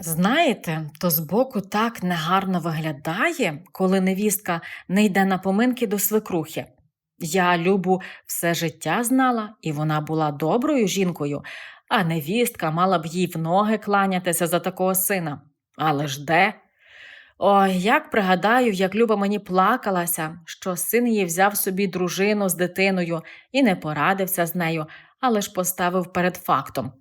Знаєте, то збоку так негарно виглядає, коли невістка не йде на поминки до свекрухи. Я Любу все життя знала, і вона була доброю жінкою, а невістка мала б їй в ноги кланятися за такого сина. Але ж де? Ой, як пригадаю, як Люба мені плакалася, що син її взяв собі дружину з дитиною і не порадився з нею, але ж поставив перед фактом.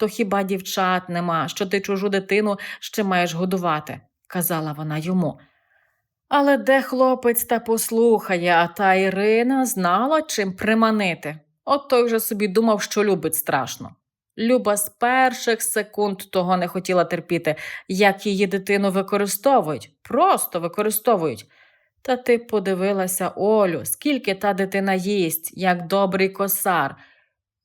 То хіба дівчат нема, що ти чужу дитину ще маєш годувати, казала вона йому. Але де хлопець та послухає, а та Ірина знала, чим приманити. От той вже собі думав, що любить страшно. Люба з перших секунд того не хотіла терпіти, як її дитину використовують, просто використовують. Та ти подивилася, Олю, скільки та дитина їсть, як добрий косар.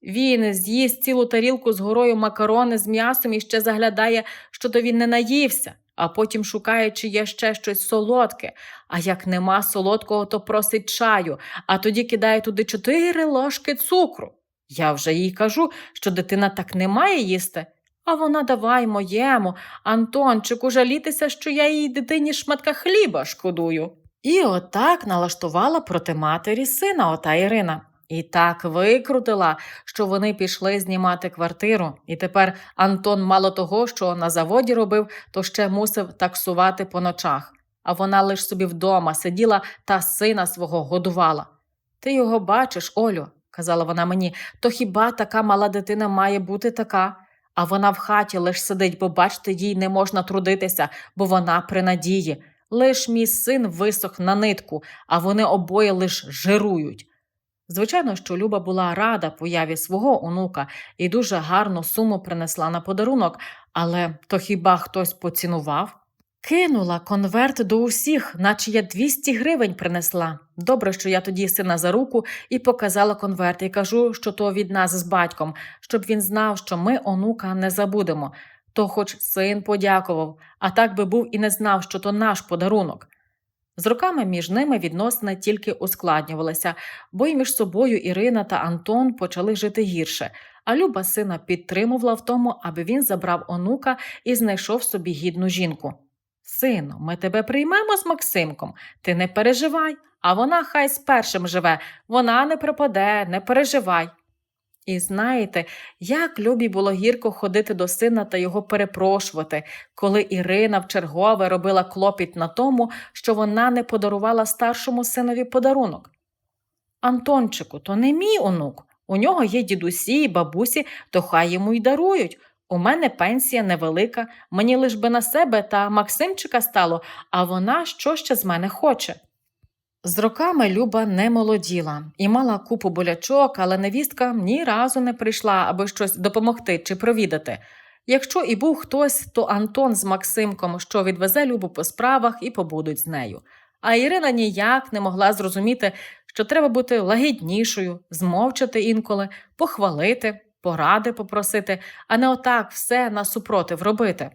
Він з'їсть цілу тарілку з горою макарони з м'ясом і ще заглядає, що то він не наївся, а потім шукає, чи є ще щось солодке. А як нема солодкого, то просить чаю, а тоді кидає туди чотири ложки цукру. Я вже їй кажу, що дитина так не має їсти. А вона давай моєму, Антончику, жалітися, що я їй дитині шматка хліба шкодую. І отак налаштувала проти матері сина ота Ірина. І так викрутила, що вони пішли знімати квартиру, і тепер Антон мало того, що на заводі робив, то ще мусив таксувати по ночах. А вона лиш собі вдома сиділа та сина свого годувала. Ти його бачиш, Олю, казала вона мені, то хіба така мала дитина має бути така? А вона в хаті лиш сидить, бо бачите, їй не можна трудитися, бо вона при надії. Лиш мій син висох на нитку, а вони обоє лиш жирують. Звичайно, що Люба була рада появі свого онука і дуже гарну суму принесла на подарунок, але то хіба хтось поцінував? Кинула конверт до усіх, наче я 200 гривень принесла. Добре, що я тоді сина за руку і показала конверт, і кажу, що то від нас з батьком, щоб він знав, що ми онука не забудемо. То хоч син подякував, а так би був і не знав, що то наш подарунок. З роками між ними відносини тільки ускладнювалися, бо й між собою Ірина та Антон почали жити гірше, а Люба сина підтримувала в тому, аби він забрав онука і знайшов собі гідну жінку. Сину, ми тебе приймемо з Максимком, ти не переживай, а вона хай з першим живе, вона не пропаде, не переживай. І знаєте, як Любі було гірко ходити до сина та його перепрошувати, коли Ірина вчергове робила клопіт на тому, що вона не подарувала старшому синові подарунок. Антончику, то не мій онук. У нього є дідусі і бабусі, то хай йому й дарують. У мене пенсія невелика, мені лиш би на себе та Максимчика стало, а вона що ще з мене хоче. З роками Люба не молоділа і мала купу болячок, але невістка ні разу не прийшла, аби щось допомогти чи провідати. Якщо і був хтось, то Антон з Максимком, що відвезе Любу по справах і побудуть з нею. А Ірина ніяк не могла зрозуміти, що треба бути лагіднішою, змовчати інколи, похвалити, поради попросити, а не отак все насупротив робити.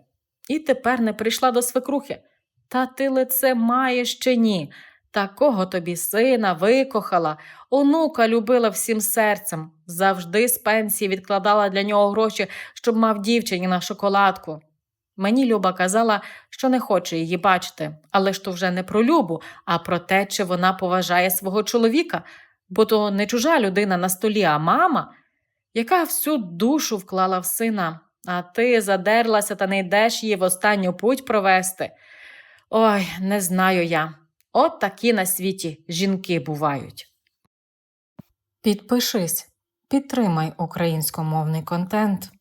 І тепер не прийшла до свекрухи. Та ти лице маєш чи ні? Такого тобі сина викохала, онука любила всім серцем, завжди з пенсії відкладала для нього гроші, щоб мав дівчині на шоколадку. Мені Люба казала, що не хоче її бачити, але ж то вже не про Любу, а про те, чи вона поважає свого чоловіка, бо то не чужа людина на столі, а мама, яка всю душу вклала в сина, а ти задерлася та не йдеш її в останню путь провести. Ой, не знаю я. От такі на світі жінки бувають. Підпишись, підтримай українськомовний контент.